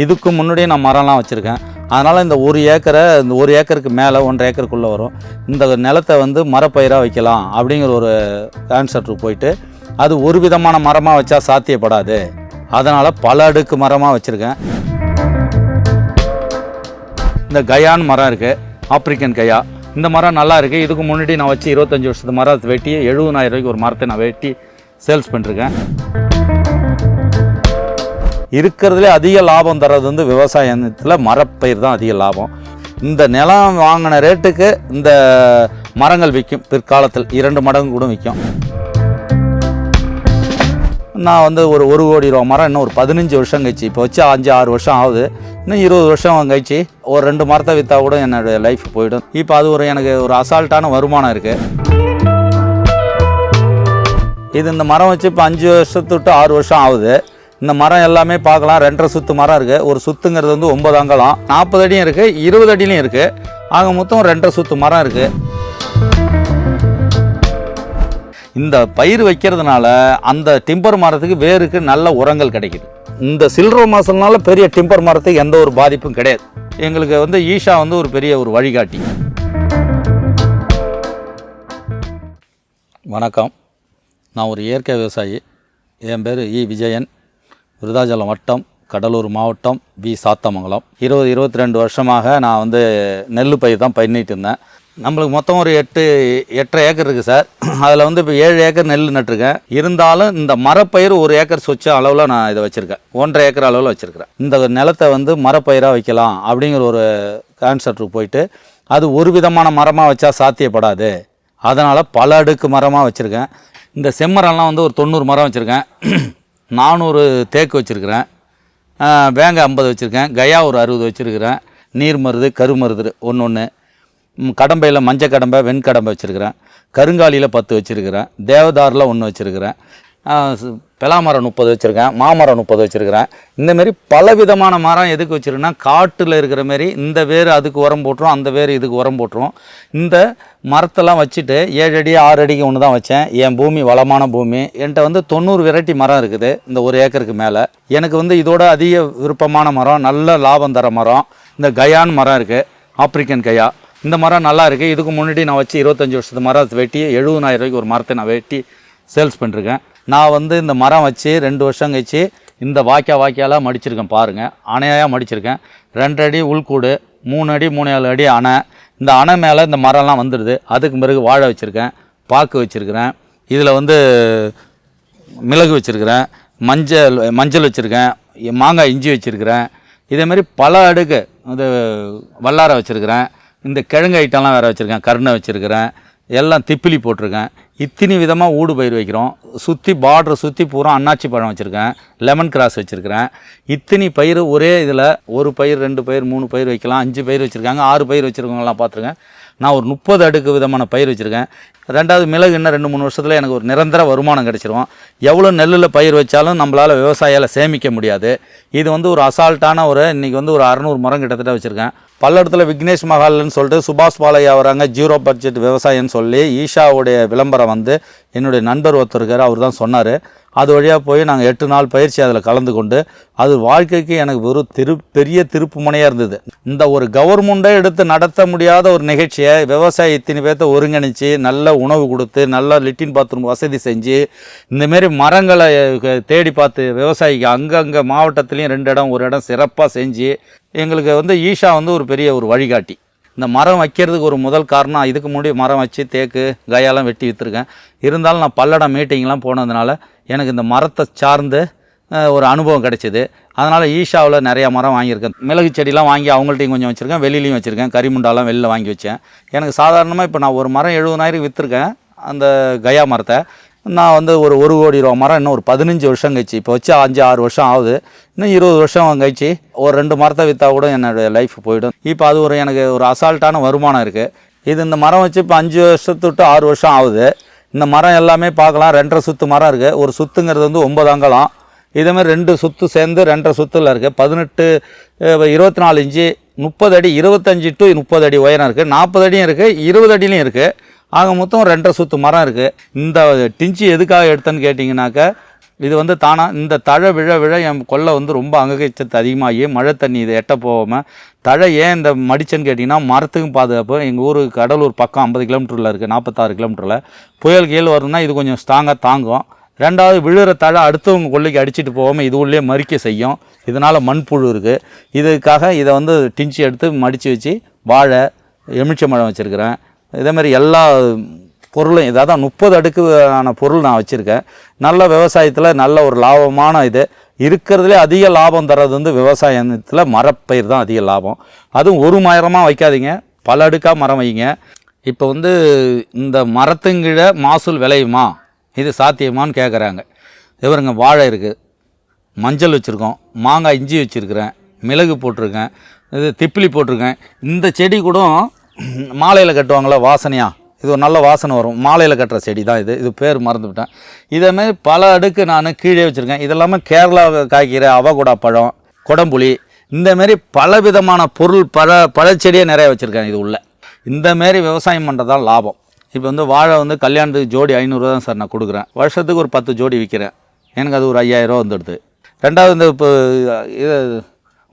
இதுக்கு முன்னாடியே நான் மரம்லாம் வச்சுருக்கேன். அதனால் இந்த ஒரு ஏக்கரை இந்த ஒரு ஏக்கருக்கு மேலே ஒன்றரை ஏக்கருக்குள்ளே வரும். இந்த நிலத்தை வந்து மரப்பயிராக வைக்கலாம் அப்படிங்கிற ஒரு கான்செப்ட்டுக்கு போயிட்டு அது ஒரு விதமான மரமாக வச்சா சாத்தியப்படாது. அதனால் பல அடுக்கு மரமாக வச்சுருக்கேன். இந்த கயான் மரம் இருக்குது ஆப்பிரிக்கன் கயா. இந்த மரம் நல்லா இருக்குது இதுக்கு முன்னாடி நான் வச்சு இருபத்தஞ்சி வருஷத்து மரத்தை வெட்டி எழுபதாயிரம் ரூபாய்க்கு ஒரு மரத்தை நான் வெட்டி சேல்ஸ் பண்ணிருக்கேன். இருக்கிறதுலே அதிக லாபம் தர்றது வந்து விவசாயத்தில் மரப்பயிர் தான் அதிக லாபம். இந்த நிலம் வாங்கின ரேட்டுக்கு இந்த மரங்கள் விற்கும் பிற்காலத்தில் இரண்டு மடங்கு கூட விற்கும் நான் வந்து ஒரு ஒரு கோடி ரூபா மரம் இன்னும் ஒரு பதினஞ்சு வருஷம் கழிச்சு இப்போ வச்சு அஞ்சு ஆறு வருஷம் ஆகுது. இன்னும் இருபது வருஷம் கழிச்சு ஒரு ரெண்டு மரத்தை விற்றா கூட என்னுடைய லைஃப் போயிடும். இப்போ அது ஒரு எனக்கு ஒரு அசால்ட்டான வருமானம் இருக்குது இது இந்த மரம் வச்சு இப்போ அஞ்சு வருஷத்து விட்டு ஆறு வருஷம் ஆகுது. இந்த மரம் எல்லாமே பார்க்கலாம். ரெண்டரை சுத்து மரம் இருக்குது ஒரு சுத்துங்கிறது வந்து ஒன்பது அங்கலம். நாற்பது அடியும் இருக்குது இருபது அடியிலையும் இருக்குது ஆக மொத்தம் ரெண்டரை சுத்து மரம் இருக்குது இந்த பயிர் வைக்கிறதுனால அந்த டிம்பர் மரத்துக்கு வேருக்கு நல்ல உரங்கள் கிடைக்குது. இந்த சில்வர் மாசம்னால பெரிய டிம்பர் மரத்துக்கு எந்த ஒரு பாதிப்பும் கிடையாது. எங்களுக்கு வந்து ஈஷா வந்து ஒரு பெரிய ஒரு வழிகாட்டி. வணக்கம். நான் ஒரு இயற்கை விவசாயி. என் பேர் இ. விஜயன். விருதாச்சலம் வட்டம் கடலூர் மாவட்டம் வி. சாத்தமங்கலம். இருபது இருபத்தி ரெண்டு வருஷமாக நான் வந்து நெல் பயிர் தான் பண்ணிட்டு இருந்தேன். நம்மளுக்கு மொத்தம் ஒரு எட்டு எட்டரை ஏக்கர் இருக்குது சார். அதில் வந்து இப்போ ஏழு ஏக்கர் நெல் நட்டுருக்கேன். இருந்தாலும் இந்த மரப்பயிர் ஒரு ஏக்கர் சொச்ச அளவில் நான் இதை வச்சுருக்கேன். ஒன்றரை ஏக்கர் அளவில் வச்சுருக்கிறேன். இந்த நிலத்தை வந்து மரப்பயிராக வைக்கலாம் அப்படிங்கிற ஒரு கான்செப்டுக்கு போயிட்டு அது ஒரு விதமான மரமாக வச்சா சாத்தியப்படாது. அதனால் பல அடுக்கு மரமாக வச்சுருக்கேன். இந்த செம்மரம்லாம் வந்து ஒரு தொண்ணூறு மரம் வச்சுருக்கேன். நானூறு தேக்கு வச்சுருக்கிறேன். வேங்காய் ஐம்பது வச்சுருக்கேன். கயா ஒரு அறுபது வச்சுருக்கிறேன். நீர் மருது கருமருது ஒன்று ஒன்று கடம்பையில் மஞ்சள் கடம்பை வெண்கடம்பை வச்சுருக்கிறேன். கருங்காலியில் பத்து வச்சுருக்கிறேன். தேவதாரில் ஒன்று வச்சுருக்கிறேன். பலாமரம் முப்பது வச்சுருக்கேன் மாமரம் முப்பது வச்சுருக்கிறேன். இந்தமாரி பல விதமான மரம் எதுக்கு வச்சுருக்கேன்னா காட்டில் இருக்கிற மாரி இந்த வேர் அதுக்கு உரம் போட்டுரும் அந்த வேர் இதுக்கு உரம் போட்டுரும் இந்த மரத்தெல்லாம் வச்சுட்டு ஏழு அடி ஆறு அடிக்கு ஒன்று தான் வச்சேன். என் பூமி வளமான பூமி. என்கிட்ட வந்து தொண்ணூறு வெரைட்டி மரம் இருக்குது இந்த ஒரு ஏக்கருக்கு மேலே. எனக்கு வந்து இதோட அதிக விருப்பமான மரம் நல்ல லாபம் தர மரம் இந்த கயான் மரம் இருக்குது ஆப்பிரிக்கன் கயா. இந்த மரம் நல்லா இருக்குது இதுக்கு முன்னாடி நான் வச்சு இருபத்தஞ்சி வருஷத்து மரத்தை வெட்டி எழுபதாயிரம் ரூபாய்க்கு ஒரு மரத்தை நான் வெட்டி சேல்ஸ் பண்ணிருக்கேன். நான் வந்து இந்த மரம் வச்சு ரெண்டு வருஷம் கழிச்சு இந்த வாய்க்கா வாய்க்காலாம் மடிச்சிருக்கேன் பாருங்கள் அணையாக மடிச்சிருக்கேன். ரெண்டு அடி உள்கூடு மூணு அடி மூணு ஏழு அடி அணை. இந்த அணை மேலே இந்த மரம்லாம் வந்துடுது அதுக்கு பிறகு வாழை வச்சுருக்கேன் பாக்கு வச்சுருக்கிறேன். இதில் வந்து மிளகு வச்சுருக்கிறேன் மஞ்சள் மஞ்சள் வச்சுருக்கேன் மாங்காய் இஞ்சி வச்சுருக்கிறேன். இதேமாரி பல அடுக்கு இது வல்லாரை வச்சுருக்கிறேன். இந்த கிழங்கு ஐட்டம்லாம் வேறு வச்சுருக்கேன் கருணை வச்சுருக்கிறேன். எல்லாம் திப்பிலி போட்டிருக்கேன். இத்தனி விதமாக ஊடு பயிர் வைக்கிறோம். சுற்றி பார்டரை சுற்றி பூரா அன்னாச்சி பழம் வச்சுருக்கேன். லெமன் கிராஸ் வச்சுருக்கிறேன். இத்தனி பயிர் ஒரே இதில் ஒரு பயிர் ரெண்டு பயிர் மூணு பயிர் வைக்கலாம். அஞ்சு பயிர் வச்சுருக்காங்க. ஆறு பயிர் வச்சுருக்கவங்களாம் பார்த்துருக்கேன் நான் ஒரு முப்பது அடுக்கு விதமான பயிர் வச்சுருக்கேன். ரெண்டாவது மிளகு இன்னும் ரெண்டு மூணு வருஷத்தில் எனக்கு ஒரு நிரந்தர வருமானம் கிடச்சிரும். எவ்வளோ நெல்லில் பயிர் வச்சாலும் நம்மளால் விவசாயியால் சேமிக்க முடியாது. இது வந்து ஒரு அசால்ட்டான ஒரு இன்றைக்கி வந்து ஒரு அறநூறு மரம் கிட்டத்தட்ட வச்சுருக்கேன். பல்லடத்தில் விக்னேஷ் மஹால்னு சொல்லிட்டு சுபாஷ் பாலையா வராங்க ஜீரோ பட்ஜெட் விவசாயம்னு சொல்லி ஈஷாவுடைய விளம்பரம் வந்து என்னுடைய நண்பர் ஒருத்தர் இருக்கார் அவர் தான் சொன்னார். அது வழியாக போய் நாங்கள் எட்டு நாள் பயிற்சி அதில் கலந்து கொண்டு அது வாழ்க்கைக்கு எனக்கு ஒரு திரு பெரிய திருப்பு முனையாக இருந்தது. இந்த ஒரு கவர்மெண்ட்டை எடுத்து நடத்த முடியாத ஒரு நிகழ்ச்சியை விவசாயி இத்தனை பேர்த்த ஒருங்கிணைச்சு நல்ல உணவு கொடுத்து நல்லா லிட்டின் பாத்ரூம் வசதி செஞ்சு இந்தமாரி மரங்களை தேடி பார்த்து விவசாயிக்கு அங்கங்கே மாவட்டத்துலேயும் ரெண்டு இடம் ஒரு இடம் சிறப்பாக செஞ்சு எங்களுக்கு வந்து ஈஷா வந்து ஒரு பெரிய ஒரு வழிகாட்டி. இந்த மரம் வைக்கிறதுக்கு ஒரு முதல் காரணம் இதுக்கு முன்னாடி மரம் வச்சு தேக்கு கயாலாம் வெட்டி விற்றுருக்கேன் இருந்தாலும் நான் பல்லடம் மீட்டிங்லாம் போனதுனால எனக்கு இந்த மரத்தை சார்ந்து ஒரு அனுபவம் கிடைச்சிது. அதனால் ஈஷாவில் நிறையா மரம் வாங்கியிருக்கேன். மிளகு செடிலாம் வாங்கி அவங்கள்ட்டையும் கொஞ்சம் வச்சுருக்கேன் வெளியிலையும் வச்சுருக்கேன் கரிமுண்டாலாம் வெளில வாங்கி வச்சேன். எனக்கு சாதாரணமாக இப்போ நான் ஒரு மரம் எழுபதாயிரம் விற்றுருக்கேன் அந்த கயா மரத்தை. நான் வந்து ஒரு ஒரு கோடி ரூபா மரம் இன்னும் ஒரு பதினஞ்சு வருஷம் கழிச்சு இப்போ வச்சு அஞ்சு ஆறு வருஷம் ஆகுது. இன்னும் இருபது வருஷம் கழிச்சு ஒரு ரெண்டு மரத்தை விற்றா கூட என்னுடைய லைஃப் போயிடும். இப்போ அது ஒரு எனக்கு ஒரு அசால்ட்டான வருமானம் இருக்குது இது இந்த மரம் வச்சு இப்போ அஞ்சு வருஷத்து விட்டு ஆறு வருஷம் ஆகுது. இந்த மரம் எல்லாமே பார்க்கலாம். ரெண்டரை சுத்து மரம் இருக்குது ஒரு சுத்துங்கிறது வந்து ஒன்பது அங்கலம். இதேமாதிரி ரெண்டு சுத்து சேர்ந்து ரெண்டரை சுத்தில் இருக்குது பதினெட்டு இருபத்தி நாலு இன்ச்சு முப்பது அடி இருபத்தஞ்சி டு முப்பது அடி உயரம் இருக்குது நாற்பது அடியும் இருக்குது இருபது அடியிலையும் இருக்குது ஆக மொத்தம் ரெண்டரை சுத்து மரம் இருக்குது இந்த டிஞ்சி எதுக்காக எடுத்தேன்னு கேட்டிங்கனாக்கா இது வந்து தானாக இந்த தழை விழ விழ என் கொல்லை வந்து ரொம்ப அங்ககிச்சத்து அதிகமாகி மழை தண்ணி இதை எட்ட போகாமல் தழை ஏன் இந்த மடிச்சேன்னு கேட்டிங்கன்னா மரத்துக்கும் பாதுகாப்பு. எங்கள் ஊர் கடலூர் பக்கம் ஐம்பது கிலோமீட்டரில் இருக்குது நாற்பத்தாறு கிலோமீட்டரில். புயல் கீழ் வருதுன்னா இது கொஞ்சம் ஸ்ட்ராங்காக தாங்கும். ரெண்டாவது விழுற தழை அடுத்தவங்க கொல்லைக்கு அடிச்சுட்டு போகாமல் இது உள்ளே மறிக்க செய்யும். இதனால் மண்புழு இருக்குது இதுக்காக இதை வந்து டிஞ்சி எடுத்து மடித்து வச்சு வாழை எலுமிச்சை மரம் வச்சுருக்கிறேன். இதே மாதிரி எல்லா பொருளும் இதாக முப்பது அடுக்கான பொருள் நான் வச்சுருக்கேன். நல்ல விவசாயத்தில் நல்ல ஒரு லாபமான இது. இருக்கிறதுலே அதிக லாபம் தர்றது வந்து விவசாயத்தில் மரப்பயிர் தான் அதிக லாபம். அதுவும் ஒரு மரமாக வைக்காதீங்க. பல அடுக்காக மரம் வைங்க. இப்போ வந்து இந்த மரத்துங்கிழ மாசூல் விளையுமா? இது சாத்தியமான்னு கேட்குறாங்க இவருங்க வாழை இருக்குது மஞ்சள் வச்சுருக்கோம். மாங்காய் இஞ்சி வச்சுருக்கிறேன். மிளகு போட்டிருக்கேன். இது திப்பிலி போட்டிருக்கேன். இந்த செடி கூட மாலையில் கட்டுவாங்களா? வாசனையாக இது ஒரு நல்ல வாசனை வரும். மாலையில் கட்டுற செடி தான் இது. இது பேர் மறந்துவிட்டேன் இதேமாரி பல அடுக்கு நான் கீழே வச்சுருக்கேன். இதெல்லாமே கேரளா காய்க்கிற அவகுடா பழம் குடம்புளி இந்தமாரி பல விதமான பொருள் பழ பழச்செடியை நிறைய வச்சுருக்கேன் இது உள்ள. இந்தமாரி விவசாயம் பண்ணுறது தான் லாபம். இப்போ வந்து வாழை வந்து கல்யாணத்துக்கு ஜோடி ஐநூறுரூவா தான் சார் நான் கொடுக்குறேன். வருஷத்துக்கு ஒரு பத்து ஜோடி விற்கிறேன் எனக்கு அது ஒரு ஐயாயிரரூவா வந்துடுது. ரெண்டாவது இந்த இப்போ இது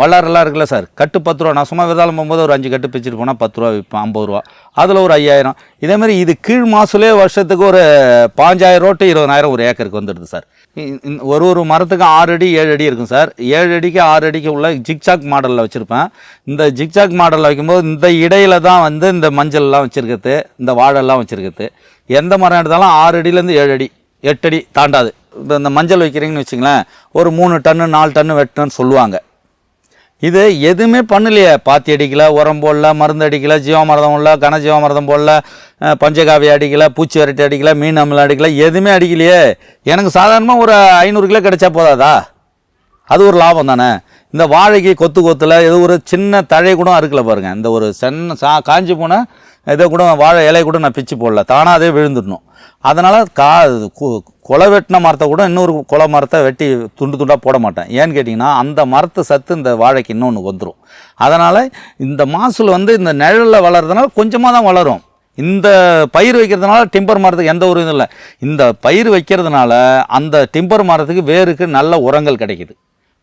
வல்லாரெல்லாம் இருக்குல்ல சார். கட்டு பத்து ரூபா. நான் சும்மா விதாலம் போகும்போது ஒரு அஞ்சு கட்டு பிச்சுட்டு போனால் பத்து ரூபா விற்பேன் ஐம்பது ரூபா. அதில் ஒரு ஐயாயிரம். இதேமாதிரி இது கீழ் மாசுலே வருஷத்துக்கு ஒரு பாஞ்சாயிரம் ரூபா டு இருபதாயிரம் ஒரு ஏக்கருக்கு வந்துடுது சார். ஒரு ஒரு மரத்துக்கு ஆறு அடி ஏழு அடி இருக்கும் சார். ஏழு அடிக்கு ஆறு அடிக்கு உள்ள ஜிக்சாக் மாடலில் வச்சுருப்பேன். இந்த ஜிக்சாக் மாடலில் வைக்கும்போது இந்த இடையில தான் வந்து இந்த மஞ்சள்லாம் வச்சுருக்கிறது இந்த வாழெல்லாம் வச்சுருக்கிறது. எந்த மரம் எடுத்தாலும் ஆறு அடியிலேருந்து ஏழு அடி எட்டு அடி தாண்டாது. இப்போ இந்த மஞ்சள் வைக்கிறீங்கன்னு வச்சுங்களேன் ஒரு மூணு டன்னு நாலு டன்னு வெட்டணும்னு சொல்லுவாங்க. இது எதுவுமே பண்ணலையே. பாத்தி அடிக்கல உரம் போடல மருந்து அடிக்கல ஜீவாமிரதம் இல்லை கன ஜீவாமிரதம் போடல அஹ், பஞ்சகாவியம் அடிக்கல பூச்சி விரட்டி அடிக்கல மீன் அமிலம் அடிக்கல எதுவுமே அடிக்கலையே. எனக்கு சாதாரணமாக ஒரு ஐநூறு கிலோ கிடைச்சா போதாதா? அது ஒரு லாபம் தானே. இந்த வாழைக்கு கொத்து கொத்தில் ஏதோ ஒரு சின்ன தழை கூட அறுக்கல பாருங்கள் இந்த ஒரு சென்ன சா காஞ்சி போன இதை கூட வாழை இலையை கூட நான் பிச்சு போடல. தானாக அதே விழுந்துடணும். அதனால் கா கு- கொலை வெட்டின மரத்தை கூட இன்னொரு கொலை மரத்தை வெட்டி துண்டு துண்டாக போட மாட்டேன். ஏன்னு கேட்டிங்கன்னா அந்த மரத்து சத்து இந்த வாழைக்கு இன்னொன்று வந்துடும் அதனால் இந்த மாசூல் வந்து இந்த நிழலில் வளர்றதுனால கொஞ்சமாக தான் வளரும். இந்த பயிர் வைக்கிறதுனால டிம்பர் மரத்துக்கு எந்த ஒரு இதுவும் இல்லை. இந்த பயிர் வைக்கிறதுனால அந்த டிம்பர் மரத்துக்கு வேருக்கு நல்ல உரங்கள் கிடைக்குது.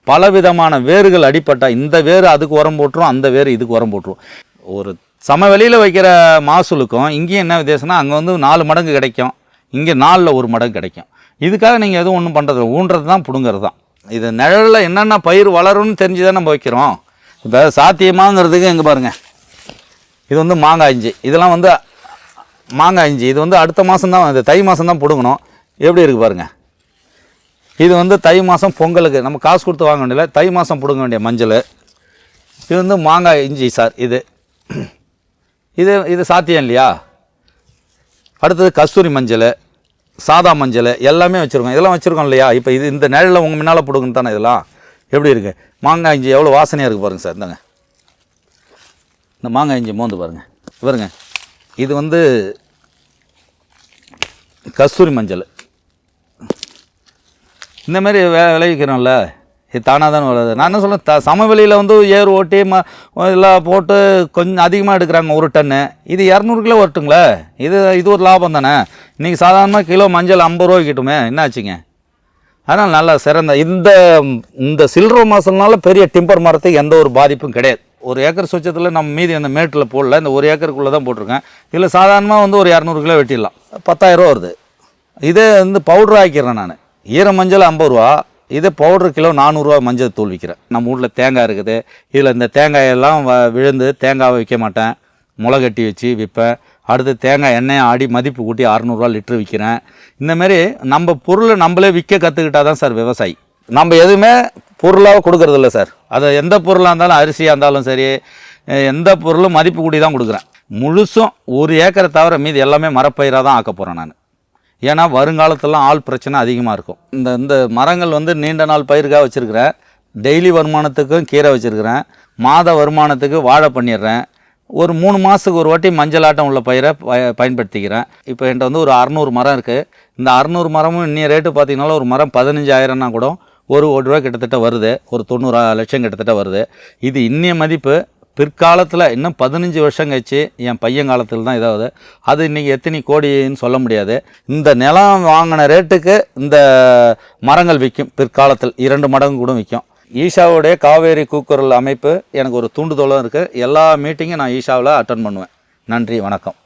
பல விதமான வேர்கள் அடிப்பட்டால் இந்த வேர் அதுக்கு உரம் போட்டுரும் அந்த வேர் இதுக்கு உரம் போட்டுரும். ஒரு சமவெளியில் வைக்கிற மாசூலுக்கும் இங்கேயும் என்ன வித்தியாசம்னா அங்கே வந்து நாலு மடங்கு கிடைக்கும். இங்கே நாலில் ஒரு மடங்கு கிடைக்கும். இதுக்காக நீங்கள் எதுவும் ஒன்றும் பண்ணுறது ஊன்றது தான் பிடுங்கிறது தான். இது நிழலில் என்னென்ன பயிர் வளரும்னு தெரிஞ்சு தான் நம்ம வைக்கிறோம். இப்போ சாத்தியமாங்கிறதுக்கு எங்கே பாருங்கள் இது வந்து மாங்காய் இஞ்சி. இதெல்லாம் வந்து மாங்காய் இஞ்சி. இது வந்து அடுத்த மாதம் தான் இது தை மாதம் தான் பிடுங்கணும். எப்படி இருக்குது பாருங்கள் இது வந்து தை மாதம் பொங்கலுக்கு நம்ம காசு கொடுத்து வாங்க வேண்டியதில்ல. தை மாதம் பிடுங்க வேண்டிய மஞ்சள். இது வந்து மாங்காய் இஞ்சி சார். இது. இது இது சாத்தியம் இல்லையா? அடுத்தது கஸ்தூரி மஞ்சள் சாதா மஞ்சள் எல்லாமே வச்சுருக்கோம். இதெல்லாம் வச்சுருக்கோம் இல்லையா? இப்போ இது இந்த நிழலில் உங்கள் முன்னால் போடுங்க தானே இதெல்லாம்? எப்படி இருக்குது மாங்காய் இஞ்சி எவ்வளோ வாசனையாக இருக்குது பாருங்கள் சார் இந்தாங்க. இந்த மாங்காய் இஞ்சி மோந்து பாருங்கள் பாருங்க இது வந்து கஸ்தூரி மஞ்சள். இந்தமாரி வே விளைவிக்கிறோம்ல. இது தானாக தானே வருது. நான் என்ன சொல்கிறேன் த சமவெளியில் வந்து ஏர் ஓட்டி ம எல்லாம் போட்டு கொஞ்சம் அதிகமாக எடுக்கிறாங்க ஒரு டன்னு. இது இரநூறு கிலோ வரட்டுங்களே. இது இது ஒரு லாபம் தானே. இன்றைக்கி சாதாரணமாக கிலோ மஞ்சள் ஐம்பது ரூபாய்க்கு கிட்டுமே. என்ன ஆச்சுங்க? அதனால் நல்லா சிறந்த இந்த இந்த சில்லற மாசம்னால பெரிய டிம்பர் மரத்துக்கு எந்த ஒரு பாதிப்பும் கிடையாது. ஒரு ஏக்கர் சுச்சத்தில் நம்ம மீதி அந்த மேட்டில் போடல. இந்த ஒரு ஏக்கருக்குள்ளே தான் போட்டிருக்கேன். இதில் சாதாரணமாக வந்து ஒரு இரநூறு கிலோ வெட்டிடலாம். பத்தாயிரரூவா வருது. இதே வந்து பவுடர் ஆக்கிடுறேன் நான். ஈர மஞ்சள் ஐம்பது ரூபா. இதே பவுடர் கிலோ நானூறுரூவா மஞ்சள் தூள் விற்கிறேன் நம்ம ஊரில் தேங்காய் இருக்குது. இதில் இந்த தேங்காயெல்லாம் வ- விழுந்து தேங்காவை விற்க மாட்டேன். முளை கட்டி வச்சு விற்பேன் அடுத்து தேங்காய் எண்ணெயை ஆடி மதிப்பு கூட்டி அறநூறுவா லிட்ரு விற்கிறேன் இந்தமாரி நம்ம பொருளை நம்மளே விற்க கற்றுக்கிட்டா தான் சார் விவசாயி. நம்ம எதுவுமே பொருளாக கொடுக்கறது இல்லை சார். அது எந்த பொருளாக இருந்தாலும் அரிசியாக இருந்தாலும் சரி எந்த பொருளும் மதிப்பு கூட்டி தான் கொடுக்குறேன். முழுசும் ஒரு ஏக்கரை தவிர மீது எல்லாமே மரப்பயிராக தான் ஆக்க போகிறேன் நான். ஏன்னா வருங்காலத்துலாம் ஆள் பிரச்சனை அதிகமாக இருக்கும். இந்த இந்த மரங்கள் வந்து நீண்ட நாள் பயிருக்காக வச்சுருக்கிறேன். டெய்லி வருமானத்துக்கும் கீரை வச்சுருக்கிறேன். மாத வருமானத்துக்கு வாழை பண்ணிடுறேன். ஒரு மூணு மாதத்துக்கு ஒரு வாட்டி மஞ்சளாட்டம் உள்ள பயிரை பய பயன்படுத்திக்கிறேன். இப்போ என்கிட்ட வந்து ஒரு அறநூறு மரம் இருக்குது இந்த அறநூறு மரமும் இன்னும் ரேட்டு பார்த்திங்கனாலும் ஒரு மரம் பதினஞ்சாயிரம்னா கூட ஒரு கோடி ரூபா கிட்டத்தட்ட வருது. ஒரு தொண்ணூறு லட்சம் கிட்டத்தட்ட வருது. இது இன்னிய மதிப்பு. பிற்காலத்தில் இன்னும் பதினஞ்சு வருஷம் கழிச்சு என் பையன் காலத்தில் தான் இதாவது. அது இன்றைக்கி எத்தனை கோடின்னு சொல்ல முடியாது. இந்த நிலம் வாங்கின ரேட்டுக்கு இந்த மரங்கள் விற்கும் பிற்காலத்தில் இரண்டு மடங்கு கூட விற்கும் ஈஷாவுடைய காவேரி கூக்குரல் அமைப்பு எனக்கு ஒரு தூண்டுதலும் இருக்குது எல்லா மீட்டிங்கும் நான் ஈஷாவில் அட்டன் பண்ணுவேன். நன்றி வணக்கம்.